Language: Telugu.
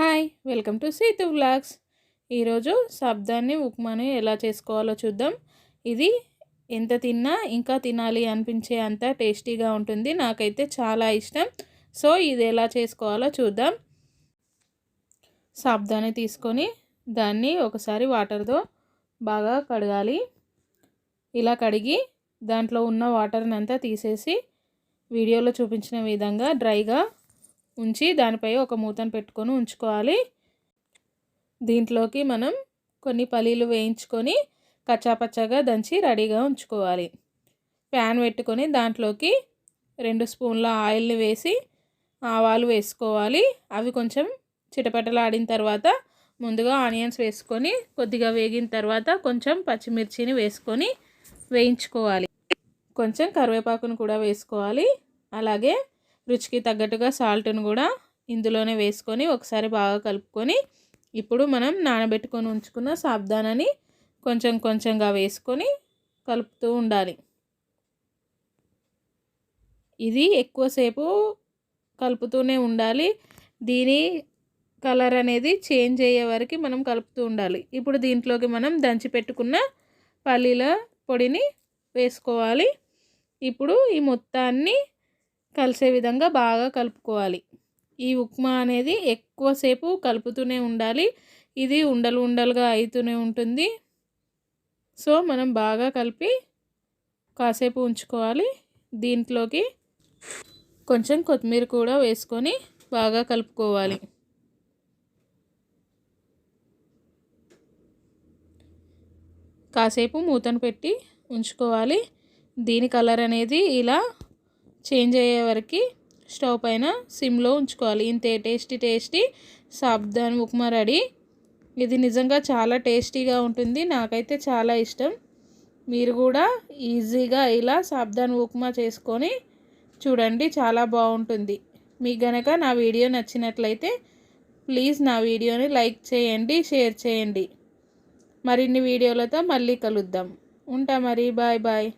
Hi welcome to Seethu vlogs. ఈరోజు సబ్దాన్ని ఉప్మాని ఎలా చేసుకోవాలో చూద్దాం. ఇది ఎంత తిన్నా ఇంకా తినాలి అనిపించే అంత టేస్టీగా ఉంటుంది. నాకైతే చాలా ఇష్టం. సో ఇది ఎలా చేసుకోవాలో చూద్దాం. సాబ్దాన్ని తీసుకొని దాన్ని ఒకసారి వాటర్తో బాగా కడగాలి. ఇలా కడిగి దాంట్లో ఉన్న వాటర్ని అంతా తీసేసి వీడియోలో చూపించిన విధంగా డ్రైగా ఉంచి దానిపై ఒక మూతను పెట్టుకొని ఉంచుకోవాలి. దీంట్లోకి మనం కొన్ని పల్లీలు వేయించుకొని కచ్చాపచ్చాగా దంచి రెడీగా ఉంచుకోవాలి. ప్యాన్ పెట్టుకొని దాంట్లోకి రెండు స్పూన్ల ఆయిల్ని వేసి ఆవాలు వేసుకోవాలి. అవి కొంచెం చిటపటలాడిన తర్వాత ముందుగా ఆనియన్స్ వేసుకొని కొద్దిగా వేగిన తర్వాత కొంచెం పచ్చిమిర్చిని వేసుకొని వేయించుకోవాలి. కొంచెం కరివేపాకును కూడా వేసుకోవాలి. అలాగే రుచికి తగ్గట్టుగా సాల్ట్ను కూడా ఇందులోనే వేసుకొని ఒకసారి బాగా కలుపుకొని ఇప్పుడు మనం నానబెట్టుకొని ఉంచుకున్న సాబ్దానని కొంచెం కొంచెంగా వేసుకొని కలుపుతూ ఉండాలి. ఇది ఎక్కువసేపు కలుపుతూనే ఉండాలి. దీని కలర్ అనేది చేంజ్ అయ్యే వరకు మనం కలుపుతూ ఉండాలి. ఇప్పుడు దీంట్లోకి మనం దంచి పెట్టుకున్న పల్లీల పొడిని వేసుకోవాలి. ఇప్పుడు ఈ మొత్తాన్ని కలిసే విధంగా బాగా కలుపుకోవాలి. ఈ ఉప్మా అనేది ఎక్కువసేపు కలుపుతూనే ఉండాలి. ఇది ఉండలు ఉండలుగా అవుతూనే ఉంటుంది. సో మనం బాగా కలిపి కాసేపు ఉంచుకోవాలి. దీంట్లోకి కొంచెం కొత్తిమీర కూడా వేసుకొని బాగా కలుపుకోవాలి. కాసేపు మూతను పెట్టి ఉంచుకోవాలి. దీని కలర్ అనేది ఇలా చేంజ్ అయ్యే వరకు స్టవ్ పైన సిమ్లో ఉంచుకోవాలి. ఇంతే tasty tasty sabudana upma ready. ఇది నిజంగా చాలా టేస్టీగా ఉంటుంది. నాకైతే చాలా ఇష్టం. మీరు కూడా ఈజీగా ఇలా సాబ్దాన్ ఉప్మా చేసుకొని చూడండి చాలా బాగుంటుంది. మీకు గనక నా వీడియో నచ్చినట్లయితే ప్లీజ్ నా వీడియోని లైక్ చేయండి షేర్ చేయండి. మరిన్ని వీడియోలతో మళ్ళీ కలుద్దాం. ఉంటా మరి బాయ్ బాయ్.